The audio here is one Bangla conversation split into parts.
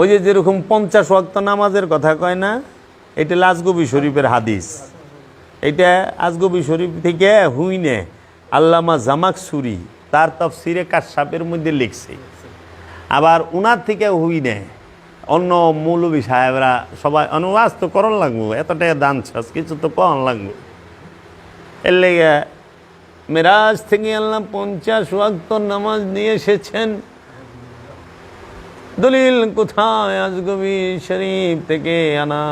ওই যে যেরকম পঞ্চাশ ওয়াক্ত নামাজের কথা কয় না, এটা লাজগবি শরীফের হাদিস। এটা আজগবি শরীফ থেকে হুইনে আল্লামা জামাক সুরি তার তফসিরে কাশাপের মধ্যে লিখছে। আবার উনার থেকে হুইনে অন্য মৌলবী সাহেবরা সবাই অনুবাদ তো করন লাগবো এত টাকা দান ছাস কিছু তো কন লাগবো। এর লেগে মেরাজ থেকে আল্লাহ পঞ্চাশ ওয়াক্ত নামাজ নিয়ে এসেছেন। দলিল কোথায় আজগবি শরীফ থেকে আনা?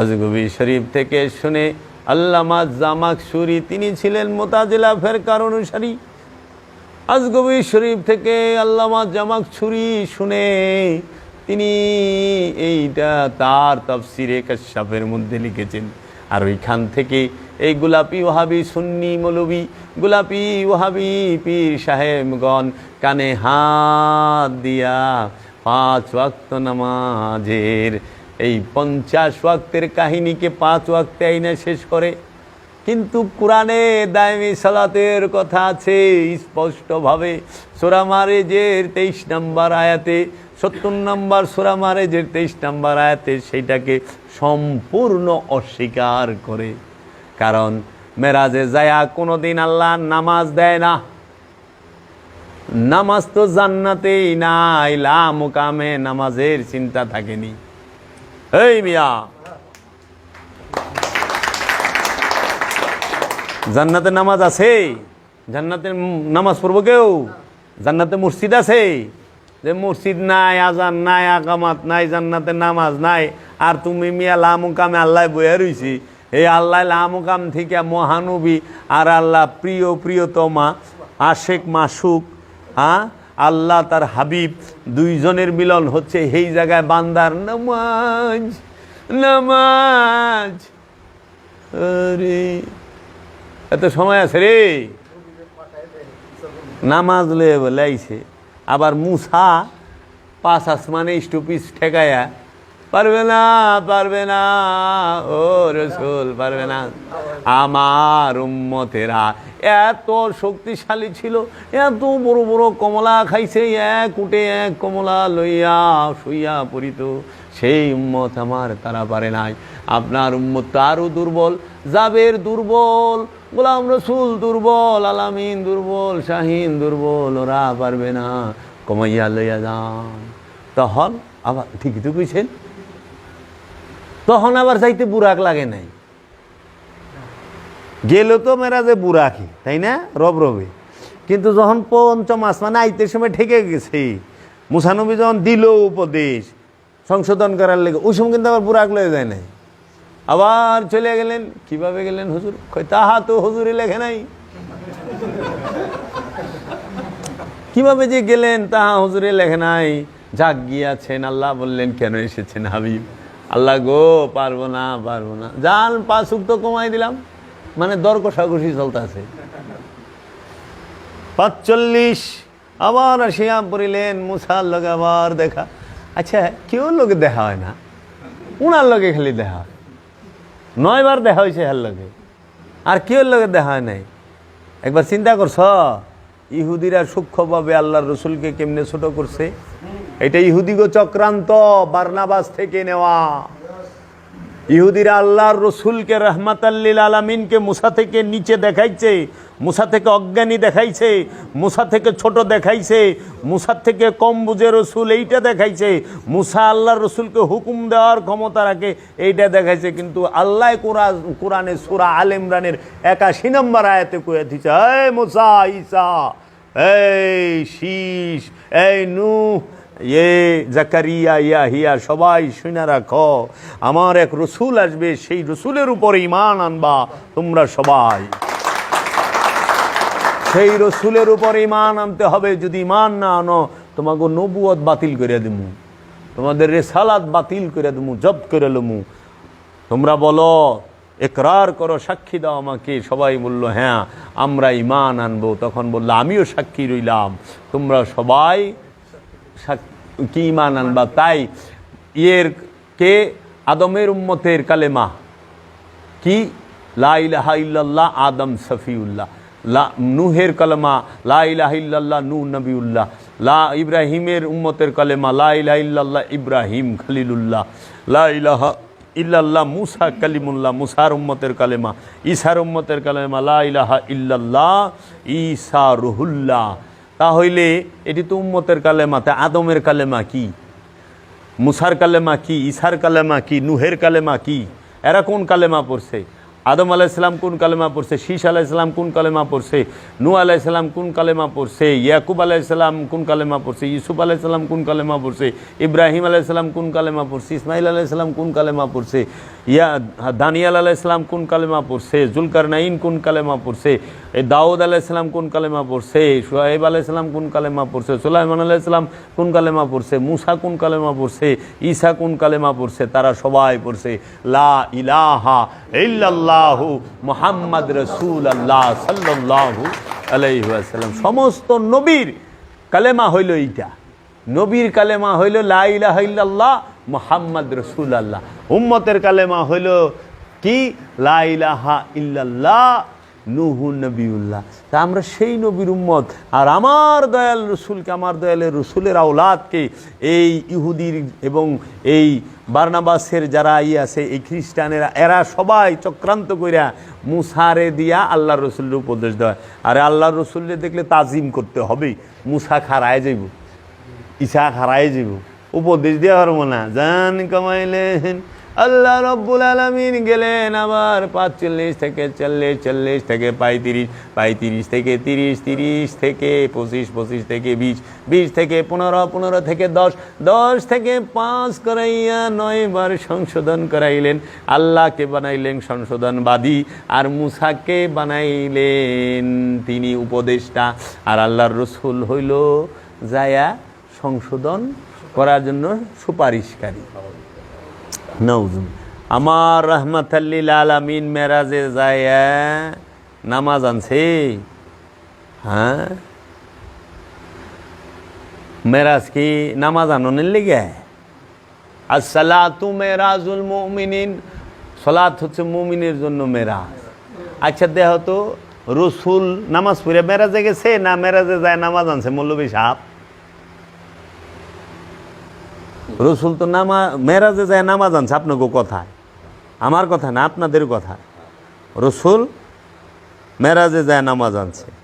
আজগবি শরীফ থেকে শুনে আল্লামা জামাক সুরি, তিনি ছিলেন মোতাজিলা ফেরকার অনুসারী। আজগবি শরীফ থেকে আল্লামা জামাক ছুরি শুনে তিনি এইটা তার তফসিরে কাশাফের মধ্যে লিখেছেন। আর ওইখান থেকে এই গোলাপি ওহাবি সুন্নি মৌলবি, গোলাপি ওহাবি পীর সাহেবগণ কানে হাত দিয়া পাঁচ ওয়াক্ত নামাজের, এই পঞ্চাশ ওয়াক্তের কাহিনীকে পাঁচ ওয়াক্তে আইনা শেষ করে। কিন্তু কোরআনে দায়মি সালাতের কথা আছে স্পষ্টভাবে। সোরা মারেজের তেইশ নম্বর আয়াতে, সত্তর নম্বর সোরা মারেজের তেইশ নম্বর আয়াতে সেইটাকে সম্পূর্ণ অস্বীকার করে। কারণ মেরাজে যায়া কোনোদিন আল্লাহ নামাজ দেয় না। নামাজ তো জান্নাতেই নাই লা নামাজের চিন্তা থাকেনি। এই মিয়া। জান্নাতে নামাজ আছে, জান্নাতে নামাজ পড়ব কেউ? জান্নাতে মসজিদ আছে, যে মসজিদ নাই, আজান নাই, আকামাত নাই, জান্নাতে নামাজ নাই, আর তুমি মিয়া লামুকামে আল্লাহ বইয়া রইছি। এই আল্লাহ লামুকাম থেকে মহানবী আর আল্লাহ প্রিয়, প্রিয়তমা আশেক মাসুক হ্যাঁ? আল্লাহ তার হাবিব দুইজনের মিলন হচ্ছে এই জায়গায় বান্দার নামাজ নামাজ। রে এত সময় আছে রে। নামাজ লাইছে। আবার মুসা পাঁচ আসমানে স্টুপিস ঠেকায়া পারবে না পারবে না, ও রসুল, পারবে না। আমার উম্মতেরা এত শক্তিশালী ছিল, এত বড় বড় কমলা খাইছে, এক উঠে এক কমলা লইয়া শুইয়া পড়িত। সেই উম্মত আমার তারা পারে নাই। আপনার উম্মত তো আরও দুর্বল, জাবের দুর্বল, গোলাম রসুল দুর্বল, আলামিন দুর্বল, শাহিন দুর্বল, ওরা পারবে না। কমাইয়া লইয়া যান। তখন আবার ঠিকই তো কইছেন তখন আবার যাইতে বুরাক লাগে নাই। গেল তো মেরা যে বুরাকি তাই না? রব রবে। কিন্তু যখন পঞ্চম আসমানে আইতে সময় ঠেকে গেছে মুসানবী যখন দিল উপদেশ সংশোধন করার লেগে, ওই সময় কিন্তু আবার বুরাক লয়ে যায় নাই। আবার চলে গেলেন, কীভাবে গেলেন হুজুর? তাহা তো হুজুরে লেখে নাই। কীভাবে যে গেলেন, তাহা হুজুরে লেখে নাই। যাক গিয়াছেন, আল্লাহ বললেন, কেন এসেছেন হাবিব? আল্লাহ গো, পারব না পারব না। যান পাঁচুক তো কমাই দিলাম। মানে দর কষাকষি চলতেছে। পাঁচচল্লিশ, আবার আসিয়া পড়িলেন মুসার লগে আবার দেখা। আচ্ছা কেউ লোকে দেখা হয় না। উনার লগে খালি দেখা। হয় নয়বার দেখা হয়েছে হার লগে। আর কেউ লগে দেখা হয় নাই। একবার চিন্তা করছ, ইহুদিরা সূক্ষ্মভাবে আল্লাহর রসুলকে কেমনে ছোট করছে? এটা ইহুদিগো চক্রান্ত, বার্নাবাস থেকে নেওয়া। ইহুদিরা আল্লাহর রসুলকে রহমাতাল্লিল আলামিনকে মুসা থেকে নিচে দেখাইছে, মুসা থেকে অজ্ঞানী দেখাইছে, মুসা থেকে ছোট দেখাইছে মুসার থেকে কম বুঝে রসুল এইটা দেখাইছে, মুসা আল্লাহর রসুলকে হুকুম দেওয়ার ক্ষমতা রাখে, এইটা দেখাইছে। কিন্তু আল্লাহ কোরআন কোরআনে সুরা আল ইমরানের একাশি নম্বর আয়াতে কয়ে দিচ্ছে এই মুসা ইসা এই শীষ, এই নূহ ইয়ে জাকারিয়া, ইয়া হিয়া, সবাই শুনে রাখো। আমার এক রসুল আসবে, সেই রসুলের উপরে ইমান আনবা তোমরা সবাই। সেই রসুলের উপর ইমান আনতে হবে, যদি ইমান না আনো, তোমাকে নবুয়ত বাতিল করে দিমু। তোমাদের রেসালাত বাতিল করে দিমু জব করে লমু। তোমরা বলো, একরার করো, সাক্ষী দাও আমাকে। সবাই বলল হ্যাঁ আমরা ইমান আনব। তখন বলল, আমিও সাক্ষী রইলাম। তোমরা সবাই সাক- কি ইমান আনবা তাই, ইয়ের কে? আদমের উম্মতের কালেমা। কি? লা ইলাহা ইল্লাল্লাহ, আদম সফিউল্লাহ। লা, নুহের কালেমা, লা ইলাহা ইল্লাল্লাহ, নূহ নবিউল্লাহ। লা ইব্রাহিমের উম্মতের কালেমা, লা ইলাহা ইল্লাল্লাহ, ইব্রাহিম খলিলুল্লাহ। লা ইলাহা ইল্লাল্লাহ, মুসা কালিমুল্লাহ, মুসার উম্মতের কালেমা। ঈসার উম্মতের কালেমা, লা ইলাহা ইল্লাল্লাহ, ঈসা রুহুল্লাহ। তাহলে এটি তো উম্মতের কালেমা, তা আদমের কালেমা কি? মুসার কালেমা কি? ইসার কালেমা কি? নুহের কালেমা কি? এরা কোন কালেমা পড়ছে? আদম আলাইসালাম কোন কালেমা পড়ছে? শীষ আলাইসালাম কোন কালেমা পড়ছে? নু আলাইসালাম কোন কালেমা পড়ছে? ইয়াকুব আলাইসালাম কোন কালেমা পড়ছে? ইউসুফ আলাইসালাম কোন কালেমা পড়ছে? ইব্রাহিম আলাইসালাম কোন কালেমা পড়ছে? ইসমাইল আলাইসালাম কোন কালেমা পড়ছে? ইয়া দানিয়াল আলাইসালাম কোন কালেমা পড়ছে? জুলকার নাইন কোন কালেমা পড়ছে? এই দাউদ আলাইসালাম কোন কালেমা পড়ছে? সোহেব আলাইসালাম কোন কালেমা পড়ছে? সুলাইমান আলাইসালাম কোন কালেমা পড়ছে? মুসা কোন কালেমা পড়ছে? ঈসা কোন কালেমা পড়ছে? তারা সবাই পড়ছে, লা ইলাহা ইল্লাল্লাহু মুহাম্মদ রসুল আল্লাহ সাল্লাল্লাহু আলাইহি ওয়াসাল্লাম। সমস্ত নবীর কালেমা হইল এইটা। নবীর কালেমা হইল লা ইলাহা ইল্লাল্লাহ মুহাম্মদ রসুল আল্লাহ উম্মতের কালেমা হইল কি? লাইলাহা ইল্লাল্লাহ, নুহু নবীউল্লাহ তা আমরা সেই নবীর উম্মত। আর আমার দয়াল রসুলকে, আমার দয়ালের রসুলের আওলাদকে এই ইহুদির এবং এই বার্নাবাসের যারা ই আছে, এই খ্রিস্টানেরা, এরা সবাই চক্রান্ত কইরা মুসারে দিয়া আল্লাহ রসুলের উপদেশ দেয়। আর আল্লাহ রসুলের দেখলে তাজিম করতে হবে মুসা খারায় যাইব ইসা হারাই যাব উপদেশ দেওয়া পারব না। জান কামাইলেন। আল্লাহ রব্বুল আলমিন গেলেন আবার পাঁচচল্লিশ থেকে চল্লিশ চল্লিশ থেকে পঁয়ত্রিশ পঁয়ত্রিশ থেকে তিরিশ তিরিশ থেকে পঁচিশ পঁচিশ থেকে বিশ বিশ থেকে পনেরো পনেরো থেকে দশ দশ থেকে পাঁচ করাইয়া নয়বার সংশোধন করাইলেন। আল্লাহকে বানাইলেন সংশোধনবাদী আর মুসাকে বানাইলেন তিনি উপদেষ্টা। আর আল্লাহর রসুল হইল যায়া সংশোধন করার জন্য সুপারিশকারী। নৌজুম আমার রহমতাল্লিল আলামিন মেরাজে যায় নামাজ আনছে। হ্যাঁ? মেরাজ কি নামাজ আননের লেগে? আসসালাতু মেরাজুল মুমিনিন। সলাত হচ্ছে মুমিনের জন্য মেরাজ। আচ্ছা দেহ তো রসুল নামাজ পড়ে মেরাজে গেছে না মেরাজে যায় নামাজ আনছে মৌলবী সাহেব? রসুল তো নামা, মেয়েরাজে যায় নামাজ আনছে, আপনাকে কথায় আমার কথা না আপনাদের কথা। রসুল মেরাজে যায় নামাজ আনছে।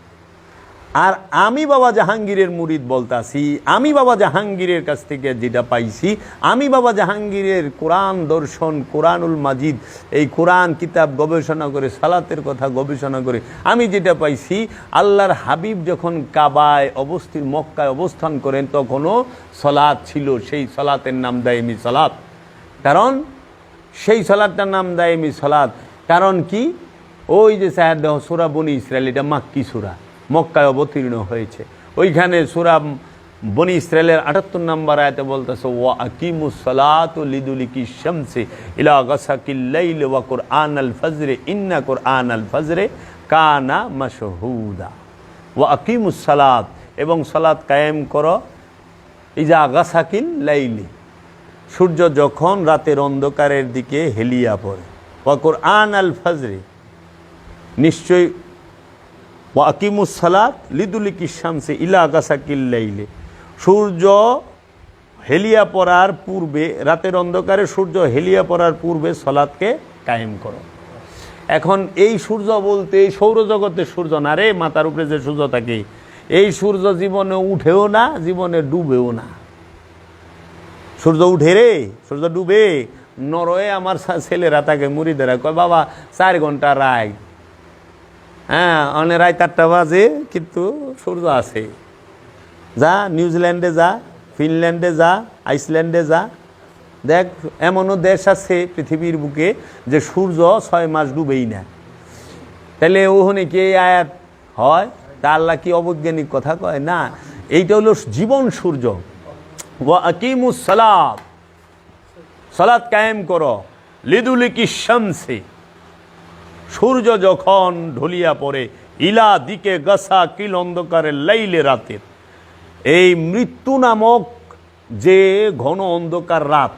আর আমি বাবা জাহাঙ্গীরের মুরিদ বলতাছি, আমি বাবা জাহাঙ্গীরের কাছ থেকে যেটা পাইছি, আমি বাবা জাহাঙ্গীরের কোরআন দর্শন, কোরআনুল মাজিদ, এই কোরআন কিতাব গবেষণা করে, সালাতের কথা গবেষণা করে আমি যেটা পাইছি, আল্লাহর হাবিব যখন কাবায় অবস্থিত, মক্কায় অবস্থান করেন, তখনও সলাৎ ছিল, সেই সলাতের নাম দায়মি সলাৎ কারণ সেই সলাদটার নাম দায়মি সলাৎ কারণ কি? ওই যে সাহেব সুরা বনি ইসরায়েল এটা মাক্কি সুরা। মক্কায় অবতীর্ণ হয়েছে। ওইখানে সুরা বনি ইসরায়েলের আটাত্তর নম্বর আয়তে বলতেছে, ওয়া আকিমুসলাত লিদুলিকি শামসে ইলা গাসাকিল্লাইল আল ফজরে, ইন্না কুরআন আল ফজরে কানা মাশহুদা। ওয়া আকিমুসলাত এবং সালাত কায়েম করো, ইজা গাসাকিল লাইলি। সূর্য যখন রাতের অন্ধকারের দিকে হেলিয়া পড়ে, ওয়া কুরআন আল ফজরে। নিশ্চয়ই ওয়াকিমুস সালাত লিদুলিকি শামসে ইলা গাসাকিল্লাইলে সূর্য হেলিয়া পড়ার পূর্বে, রাতের অন্ধকারে সূর্য হেলিয়া পড়ার পূর্বে সলাৎকে কায়েম করো। এখন এই সূর্য বলতে এই সৌরজগতের সূর্য না রে মাথার উপরে যে সূর্য থাকে, এই সূর্য জীবনে উঠেও না, জীবনে ডুবেও না। সূর্য উঠে রে, সূর্য ডুবে, নরয়ে আমার ছেলেরা তাকে মুড়িদেরা কয়, বাবা, চার ঘণ্টা রায়। হ্যাঁ অনেক রায় চারটা বাজে, কিন্তু সূর্য আছে। যা নিউজিল্যান্ডে যা, ফিনল্যান্ডে যা, আইসল্যান্ডে যা। দেখ, এমনও দেশ আছে পৃথিবীর বুকে যে সূর্য ছয় মাস ডুবেই না। তাহলে ওখানে কি আয়াত হয়? তা আল্লাহ কি অবৈজ্ঞানিক কথা কয়? না, এইটা হলো জীবন সূর্য। ওয়া আকিমুস সালাত। সালাত কায়েম করো। লিদুলিকি শামসে। সূর্য যখন ঢলিয়া পড়ে, ইলা দিকে গাছা কিল অন্ধকারে লাইলে রাতের। এই মৃত্যু নামক যে ঘন অন্ধকার রাত,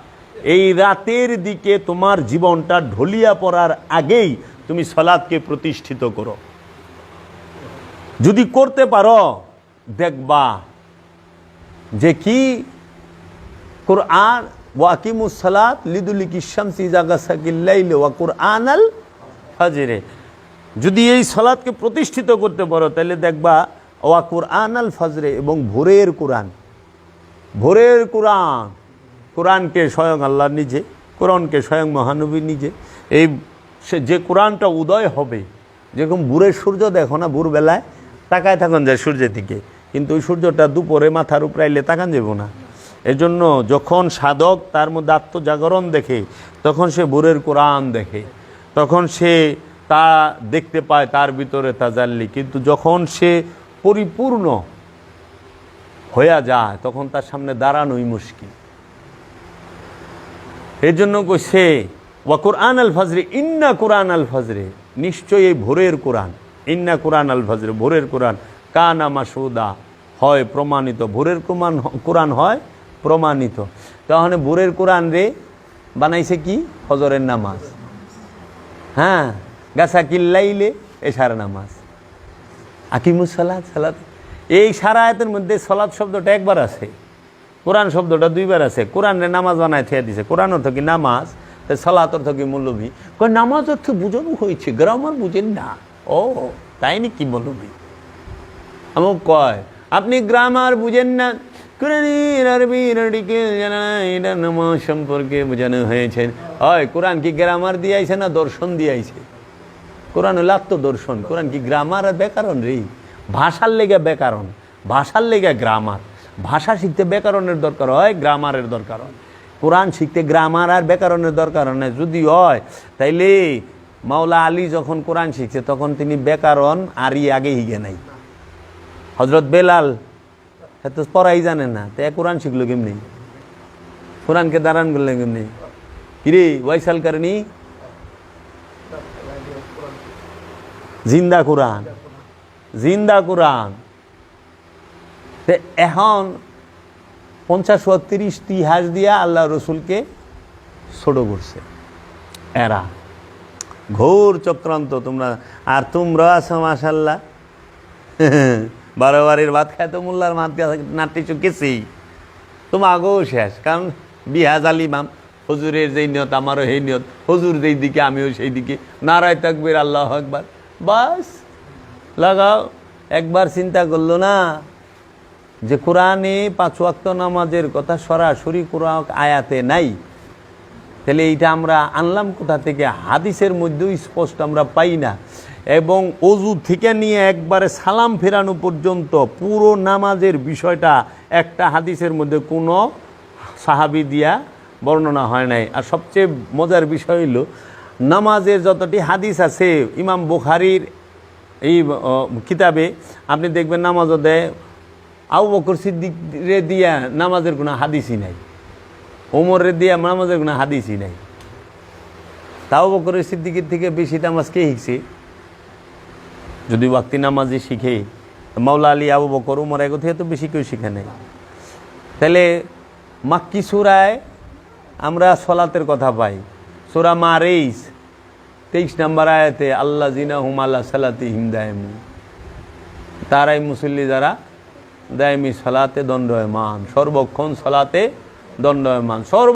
এই রাতের দিকে তোমার জীবনটা ঢলিয়া পড়ার আগেই তুমি সলাদকে প্রতিষ্ঠিত করো। যদি করতে পারো, দেখবা যে কি কোরআন ওয়াকিমুস সালাত লিদুলিকি শামসি জাগাসাকিল্লাইল ওয়া কোরআন আল ফাজরে। যদি এই সালাতকে প্রতিষ্ঠিত করতে পারো, তাহলে দেখবা, ওয়া কোরআন আল ফাজরে এবং ভোরের কোরআন। ভোরের কোরআন, কোরআনকে স্বয়ং আল্লাহ নিজে, কোরআনকে স্বয়ং মহানবী নিজে। এই সে যে কোরআনটা উদয় হবে, যেরকম ভোরের সূর্য দেখো না, ভোরবেলায় তাকায় থাকুন যায় সূর্যের দিকে, কিন্তু ওই সূর্যটা দুপুরে মাথার উপরে আইলে তাকান যাব না। এজন্য যখন সাধক তার মধ্যে আত্মজাগরণ দেখে, তখন সে ভোরের কোরআন দেখে। তখন সে তা দেখতে পায়, তার ভিতরে তা তাজাল্লি। কিন্তু যখন সে পরিপূর্ণ হইয়া যায়, তখন তার সামনে দাঁড়ানোই মুশকিল। এর জন্য কইছে ওয়া কোরআন আল ফজরে, ইন্না কোরআন আল ফজরে। নিশ্চয়ই এই ভোরের কোরআন। ইন্না কোরআন আল ফজরে, ভোরের কোরআন। কানা মাসুদা হয় প্রমাণিত। ভোরের কোরআন কোরআন হয় প্রমাণিত। তাহলে ভোরের কোরআন রে বানাইছে কি? ফজরের নামাজ। হ্যাঁ গাছা কিল্লাইলে সারা নামাজ। আকিমুস সালাদ সালাদ এই সারা আয়াতের মধ্যে সলাদ শব্দটা একবার আছে, কোরআন শব্দটা দুইবার আছে। কোরআনের নামাজ বানায় থিয়া দিছে। কোরআন অর্থ কি নামাজ? সলাত অর্থ কি মৌলবী? কই নামাজ অর্থ বুঝানো হয়েছে, গ্রামার বুঝেন না। ও, তাই নি কি মৌলবী? আমার কয়, আপনি গ্রামার বুঝেন না কোরআনের আরবির আর্টিকেল সম্পর্কে বোঝানো হয়েছে। হয়, কোরআন কি গ্রামার দিয়ে না দর্শন দিয়ে আইছে কোরআন হলো আত্মদর্শন। কোরআন কি গ্রামার আর ব্যাকরণ রে? ভাষার লেগে ব্যাকরণ, ভাষার লেগে গ্রামার ভাষা শিখতে ব্যাকরণের দরকার হয় গ্রামারের দরকার হয়। কোরআন শিখতে গ্রামার আর ব্যাকরণের দরকার হয় যদি হয়, তাইলে মাওলা আলী যখন কোরআন শিখছে, তখন তিনি ব্যাকরণ আরই আগে হিগে নাই। হজরত বেলাল এত পড়াই জানে না। তো কোরআন শিখলো কেমনি? কোরআনকে দাঁড়ান করলে কেমনি? কিরে ওয়াইসাল কারণী? জিন্দা কোরআন। জিন্দা কোরআন। এখন পঞ্চাশ তিরিশ তিহাজ দিয়া আল্লাহ রসুলকে ছোট করছে। এরা। ঘোর চক্রান্ত তোমরা। আর তোমরা আছো মাসাল্লাহ বারো বাড়ির ভাত খায় তো মোল্লার মাত নাট্য চুকেছি তোমার আগেও শেষ, কারণ বিহাজ আলিমাম হজুরের যেই নিয়ত, আমারও সেই নিয়ত, হজুর যেই দিকে, আমিও সেই দিকে। নারায় তাকবির, আল্লাহ একবার বাস, লাগাও, একবার চিন্তা করল না যে কোরআনে পাঁচ ওয়াক্ত নামাজের কথা সরাসরি কোরআন আয়াতে নাই। তাহলে এইটা আমরা আনলাম কোথা থেকে? হাদিসের মধ্যেও স্পষ্ট আমরা পাই না। এবং অজু থেকে নিয়ে একবারে সালাম ফেরানো পর্যন্ত পুরো নামাজের বিষয়টা একটা হাদিসের মধ্যে কোনো সাহাবি দিয়া বর্ণনা হয় নাই। আর সবচেয়ে মজার বিষয় হইল, নামাজের যতটি হাদিস আছে, ইমাম বুখারির এই কিতাবে আপনি দেখবেন নামাজও দেয় আউ বকর সিদ্দিকরে দিয়া নামাজের কোনো হাদিসই নাই। ওমরের দিয়া নামাজের কোনো হাদিসই নাই। তাও বকরের সিদ্দিকের থেকে বেশি নামাজ কে শিখছে? যদি ওয়াক্তি নামাজি শিখে মাওলা আলী আবু বকর উমর এগো থেকে তো বেশি কেউ শিখে নেই। তাহলে মাক্কি সুরায় আমরা সলাতের কথা পাই। সুরা মা রেইস তেইশ নাম্বার আয়াতে আল্লাহ জিনা হুম আল্লাহ সালাতি হিম দায়মি। তারাই মুসল্লি যারা দায়মি সলাতে দণ্ডয়মান, সর্বক্ষণ সলাতে দণ্ডয়মান, সর্ব